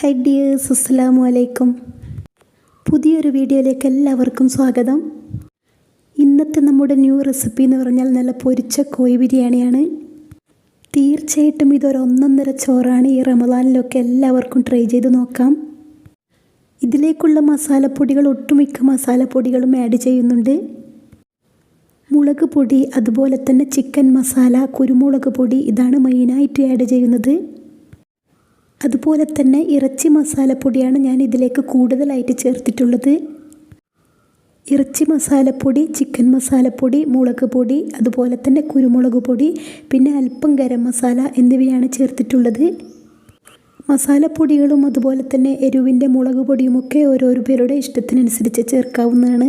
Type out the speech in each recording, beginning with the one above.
Hi dears അസ്സലാമു അലൈക്കും പുതിയൊരു വീഡിയോയിലേക്ക് എല്ലാവർക്കും സ്വാഗതം. ഇന്നത്തെ നമ്മുടെ ന്യൂ റെസിപ്പി എന്ന് പറഞ്ഞാൽ നല്ല പൊരിച്ച കോഴി ബിരിയാണിയാണ്. തീർച്ചയായിട്ടും ഇതൊരു ഒന്നൊന്നര ചോറാണ്. ഈ റമദാനിലൊക്കെ എല്ലാവർക്കും ട്രൈ ചെയ്ത് നോക്കാം. ഇതിലേക്കുള്ള മസാലപ്പൊടികൾ ഒട്ടുമിക്ക മസാലപ്പൊടികളും ആഡ് ചെയ്യുന്നുണ്ട്. മുളക് പൊടി അതുപോലെ തന്നെ ചിക്കൻ മസാല കുരുമുളക് പൊടി ഇതാണ് മെയിനായിട്ട് ആഡ് ചെയ്യുന്നത്. അതുപോലെ തന്നെ ഇറച്ചി മസാലപ്പൊടിയാണ് ഞാൻ ഇതിലേക്ക് കൂടുതലായിട്ട് ചേർത്തിട്ടുള്ളത്. ഇറച്ചി മസാലപ്പൊടി ചിക്കൻ മസാലപ്പൊടി മുളക് പൊടി അതുപോലെ തന്നെ കുരുമുളക് പൊടി പിന്നെ അല്പം ഗരം മസാല എന്നിവയാണ് ചേർത്തിട്ടുള്ളത്. മസാലപ്പൊടികളും അതുപോലെ തന്നെ എരിവിന്റെ മുളക് പൊടിയുമൊക്കെ ഓരോരോ പേരുടെ ഇഷ്ടത്തിനനുസരിച്ച് ചേർക്കാവുന്നതാണ്.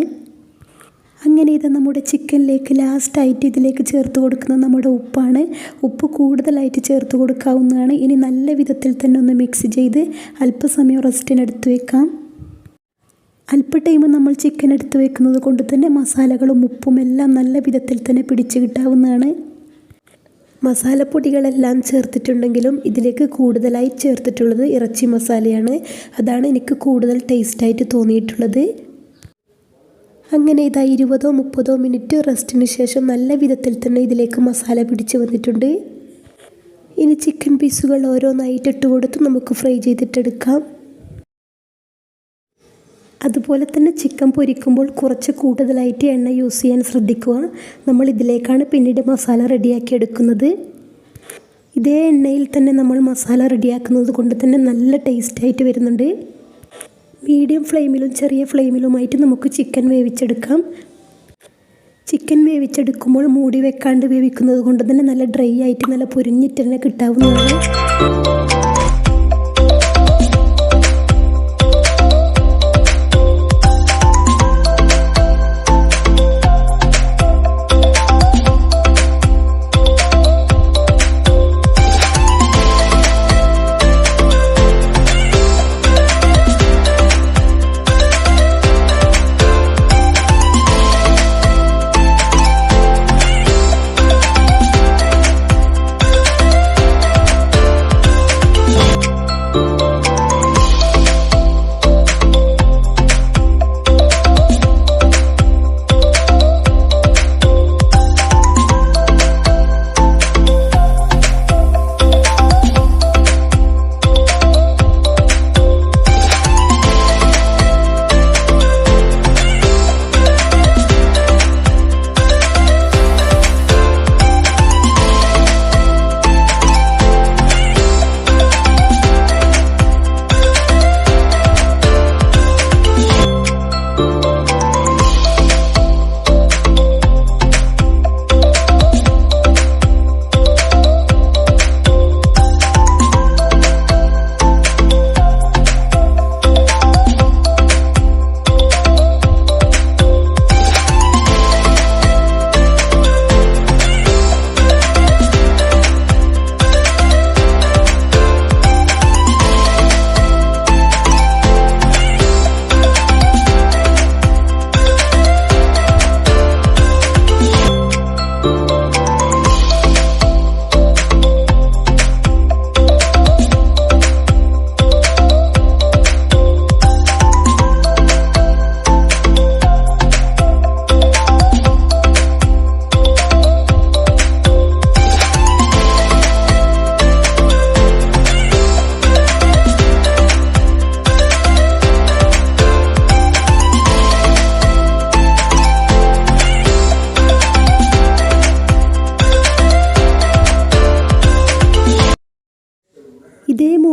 അങ്ങനെ ഇത് നമ്മുടെ ചിക്കനിലേക്ക് ലാസ്റ്റായിട്ട് ഇതിലേക്ക് ചേർത്ത് കൊടുക്കുന്നത് നമ്മുടെ ഉപ്പാണ്. ഉപ്പ് കൂടുതലായിട്ട് ചേർത്ത് കൊടുക്കാവുന്നതാണ്. ഇനി നല്ല വിധത്തിൽ തന്നെ ഒന്ന് മിക്സ് ചെയ്ത് അല്പസമയം റെസ്റ്റിനെടുത്ത് വെക്കാം. അല്പ ടൈം നമ്മൾ ചിക്കൻ എടുത്ത് വെക്കുന്നത് കൊണ്ട് തന്നെ മസാലകളും ഉപ്പും എല്ലാം നല്ല വിധത്തിൽ തന്നെ പിടിച്ച് കിട്ടാവുന്നതാണ്. മസാലപ്പൊടികളെല്ലാം ചേർത്തിട്ടുണ്ടെങ്കിലും ഇതിലേക്ക് കൂടുതലായി ചേർത്തിട്ടുള്ളത് ഇറച്ചി മസാലയാണ്. അതാണ് എനിക്ക് കൂടുതൽ ടേസ്റ്റായിട്ട് തോന്നിയിട്ടുള്ളത്. അങ്ങനെ ഇതാ ഇരുപതോ മുപ്പതോ മിനിറ്റ് റെസ്റ്റിന് ശേഷം നല്ല വിധത്തിൽ തന്നെ ഇതിലേക്ക് മസാല പിടിച്ച് വന്നിട്ടുണ്ട്. ഇനി ചിക്കൻ പീസുകൾ ഓരോന്നായിട്ട് ഇട്ട് കൊടുത്ത് നമുക്ക് ഫ്രൈ ചെയ്തിട്ടെടുക്കാം. അതുപോലെ തന്നെ ചിക്കൻ പൊരിക്കുമ്പോൾ കുറച്ച് കൂടുതലായിട്ട് എണ്ണ യൂസ് ചെയ്യാൻ ശ്രദ്ധിക്കുക. നമ്മൾ ഇതിലേക്കാണ് പിന്നീട് മസാല റെഡിയാക്കി എടുക്കുന്നത്. ഇതേ എണ്ണയിൽ തന്നെ നമ്മൾ മസാല റെഡിയാക്കുന്നത് കൊണ്ട് തന്നെ നല്ല ടേസ്റ്റായിട്ട് വരുന്നുണ്ട്. മീഡിയം ഫ്ലെയിമിലും ചെറിയ ഫ്ലെയിമിലുമായിട്ട് നമുക്ക് ചിക്കൻ വേവിച്ചെടുക്കാം. ചിക്കൻ വേവിച്ചെടുക്കുമ്പോൾ മൂടി വെക്കാണ്ട് വേവിക്കുന്നത് കൊണ്ട് തന്നെ നല്ല ഡ്രൈ ആയിട്ട് നല്ല പൊരിഞ്ഞിട്ട് തന്നെ കിട്ടാവുന്നതാണ്.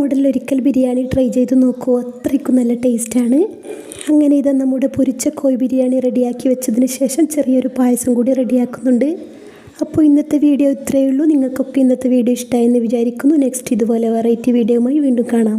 മോഡലിൽ ഒരിക്കൽ ബിരിയാണി ട്രൈ ചെയ്ത് നോക്കൂ. അത്രയ്ക്കും നല്ല ടേസ്റ്റാണ്. അങ്ങനെ ഇത് നമ്മുടെ പൊരിച്ച കോഴി ബിരിയാണി റെഡിയാക്കി വെച്ചതിന് ശേഷം ചെറിയൊരു പായസം കൂടി റെഡിയാക്കുന്നുണ്ട്. അപ്പോൾ ഇന്നത്തെ വീഡിയോ ഇത്രയേ ഉള്ളൂ. നിങ്ങൾക്കൊക്കെ ഇന്നത്തെ വീഡിയോ ഇഷ്ടമായെന്ന് വിചാരിക്കുന്നു. നെക്സ്റ്റ് ഇതുപോലെ വെറൈറ്റി വീഡിയോയുമായി വീണ്ടും കാണാം.